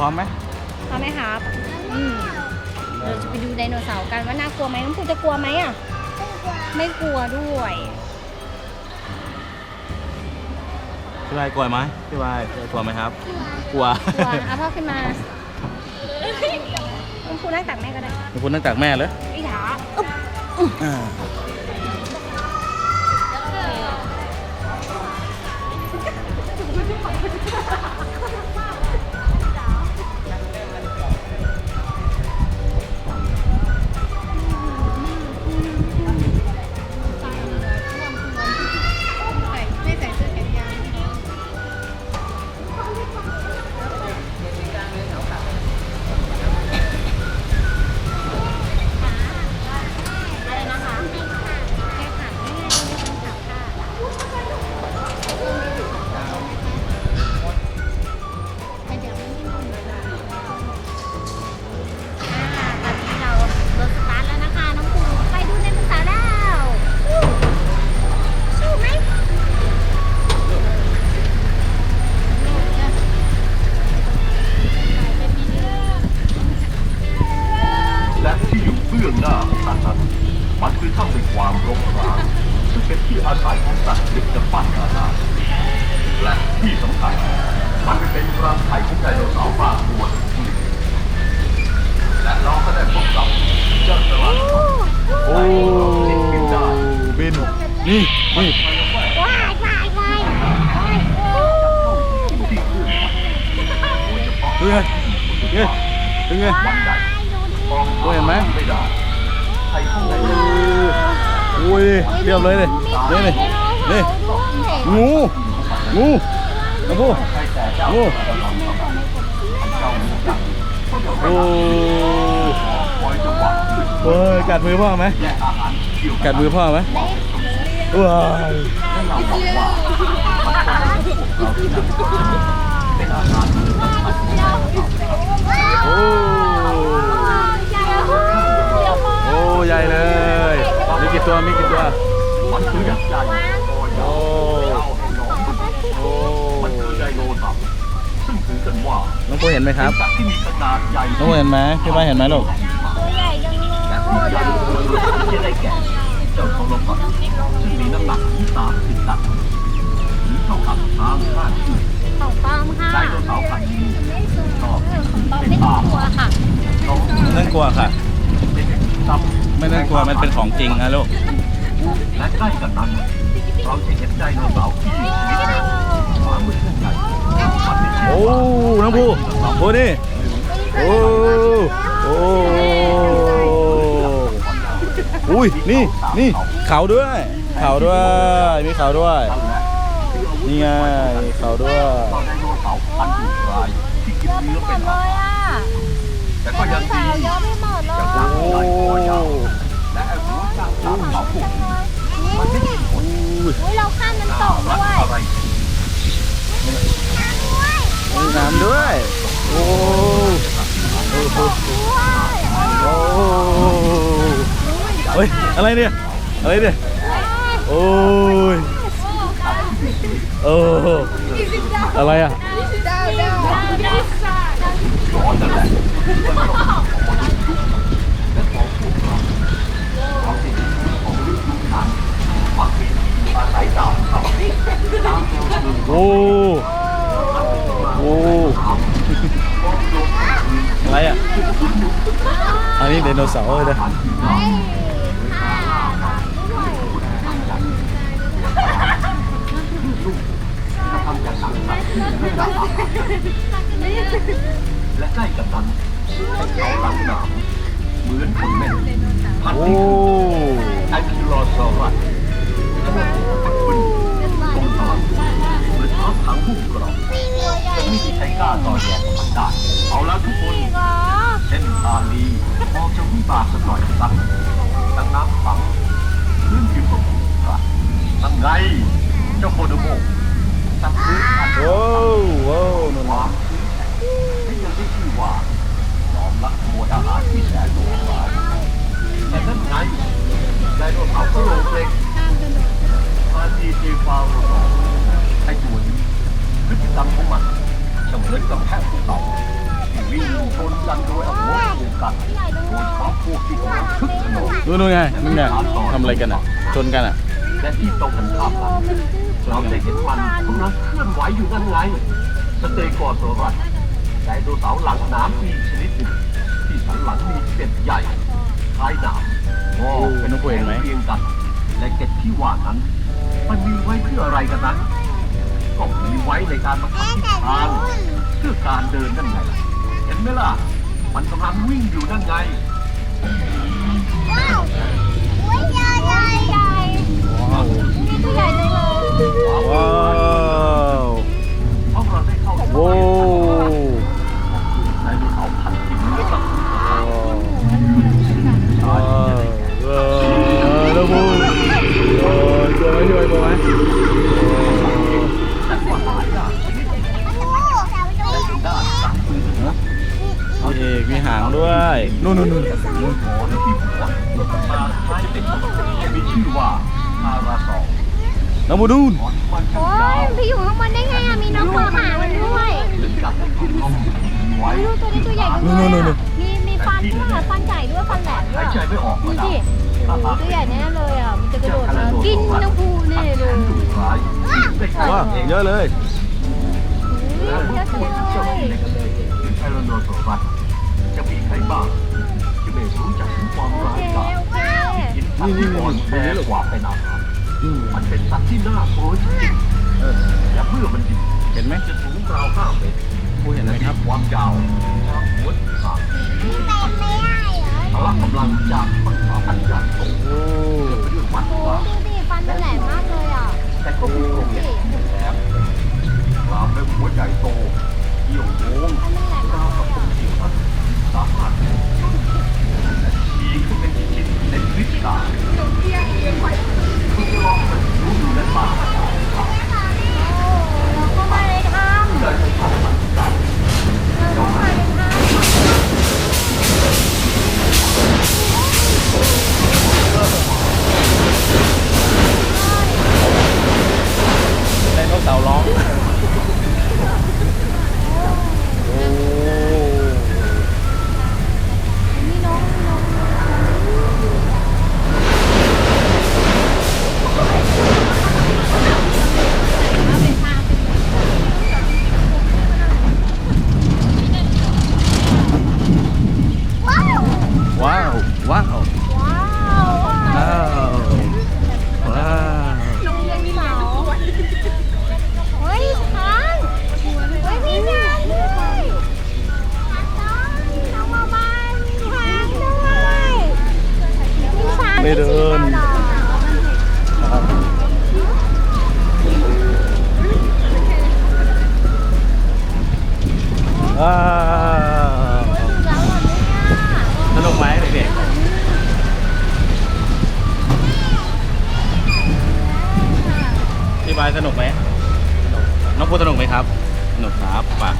ร้อมไหมพร้อมไหมครับอืมเราจะไปดูไดโนเสาร์กันว่าน่ากลัวไหมน้องภูจะกลัวไหมอะ ไม่กลัวด้วยพี่วายกลัวไหมพี่วายกลัวไหมครับ กลัว กลัวเอาพ่อขึ้นมาน้องภูนั่งตักแม่ก็ได้น้องภูนั่งตักแม่เลยไอ้ถา นนี่นี่ว้ายว้ายว้ายว้ยโอ้ที่ขึ้นโดยเฉพาะดูไงไงดูไงดโอ้เห็นไหมโอ้ยเรียบเลยเลยนี่นี่นี่งูงูน้องภูงูโอ้ยจังหวะขึ้นเฮ้ยกัดมือพ่อไหมกัดมือพ่อไหม ว้ายให้เราบอกว่าเราที่นั่นเป็นอาหารที่สำคัญของเราโอ้โอ้ใหญ่เลย มีกี่ตัว มีกี่ตัวมันคือยักษ์ใหญ่คอยยาวเจ้าให้น้องมึงโอ้มันคือไดโนเสาร์ซึ่งถือกันว่าน้องภูเห็นไหมครับ น้องภูเห็นไหมพี่ว่าเห็นไหมลูกตัวใหญ่จังเลย มีน้ำหนักถึง30ตันหรือเท่ากับช้างห้าเชือกของปลอมค่ะไดโนเสาร์พันธุ์นี้ชอของปลอมไม่ต้องกลัวค่ะน้องนั่นกลัวค่ะ เป็นซับไม่นั่นกลัวมันเป็นของจริงนะลูก และใกล้กันนั้นเราจะเห็นไดโนเสาร์ที่มีชีวิตขวามือขึ้นใหญ่มันไม่ใช่โอ้ น้องภูโอ้นี่ โอ้ โอ้ อุ้ย นี่ นี่ เขาด้วย เขาด้วย มีเขาด้วย นี่ไงมีเขาด้วย เราไดโนเสาพันธุ์ดุร้ายที่กินเนื้อเป็นอาหารแต่ก็ยังดีเยอะไม่หมดเลยโอ้กายคอยาวและไอ้หัวจ้างตามเขาพวกนี้มันไม่มีผลอุ้ยเราข้ามน้ำตกด้วยอะไรมีน้ำด้วย โอ้โอ้โหโอ้เฮ้ยอะไรเนี่ย อะไรเนี่ย โอ้ยโอ้อะไรอะร้อนนั่นแหละมันต้องของมนุษย์ยุคและของพวกเราเราวโอ้โอ้อะไรอะอันนี้ไดโนเสาร์เลยนะ และใกล้กับนั้นเขาหลังหนามเหมือนคนแม่นพันโอ้ธุ์ไอคิโลซอรัสตัวบึ้นทรงพลังเหมือนรถถังหุ้มกรอบจะไม่มีใครกล้าต่อแย่กับมันได้ นองนู่นนู่นไงนู่นไงทำอะไรกันอะ ชนกันอะ และที่ตรงกันข้ามกันเราได้เห็นมันกำลังเคลื่อนไหวอยู่นั่นไงสเตโกอโซรัสไดโนเสาร์หลังน้ำปีกชนิดหนึ่งที่สันหลังมีเกล็ดใหญ่คล้ายหนามงอเป็นนกเองไหมเรียงกัน และเกล็ดที่ว่านั้น มันมีไว้เพื่ออะไรกันนะก็มีไว้ในการบังคับทิศทางเพื่อการเดินนั่นไงเห็นไหมล่ะ มันกำลังวิ่งอยู่นั่นไง ว้าวเพราะเราได้เขาโว้ไดโนเสาร์พันธุ์ที่มีลักษณะว้าวเออแล้วบูโอ้ยกลัวไหมพี่บอยกลัวไหางด้านหลังมือนะมีเอกมีหางด้วยนู่นนู่นนู่นหัวและที่หัวตาคล้เป็นมีชื่อว่าพาราซอล น้ำบูนู่นหอนมันจะโอ้ยาวยพี่อยู่ข้างบนได้ไงอะมีน้องคอหามันด้วยถึงกับที่ลมไว้ดูตัวนี้ตัวใหญ่จังเลยอะมีมีฟันด้วยฟันใหญ่ด้วยฟันแหลมด้วหายยใจไม่ออกดูก็ได้สิโอ้โหตัวใหญ่แน่เลยอะมันจะกระโดดมากินน้ำพูแน่เลยดุร้ายได้ใกล้ว้าวเองเยอะเลยเยอะจังเลยไทรโนซอรัสจะมีใครบ้างที่ไม่รู้จักถึงความโอร้าเคยกาจโอเคกินสัตว์ที่อ่อนแอกว่าเป็นอาหารอื มมันเป็นสัตว์ที่น่ากลัวจริงเออๆและเมื่อมันดิบเห็นไหมจะสูงราวห้าเมตรผู้เห็นไหมครับความยาวความหัวขาดพละกำลังจากคนสาพันธ์อย่างสูงโอ้ไปด้วยมันโอ้กว่าดูดิฟันมันแหลมมากเลยอะแต่ก็มีโครงเหล็กแหลมกลามด้วยหัวใจโตเกี่ยวโค้งฟันมัาว บายสนุกไหมน้องพูดสนุกไหมครับสนุกครับป่ะ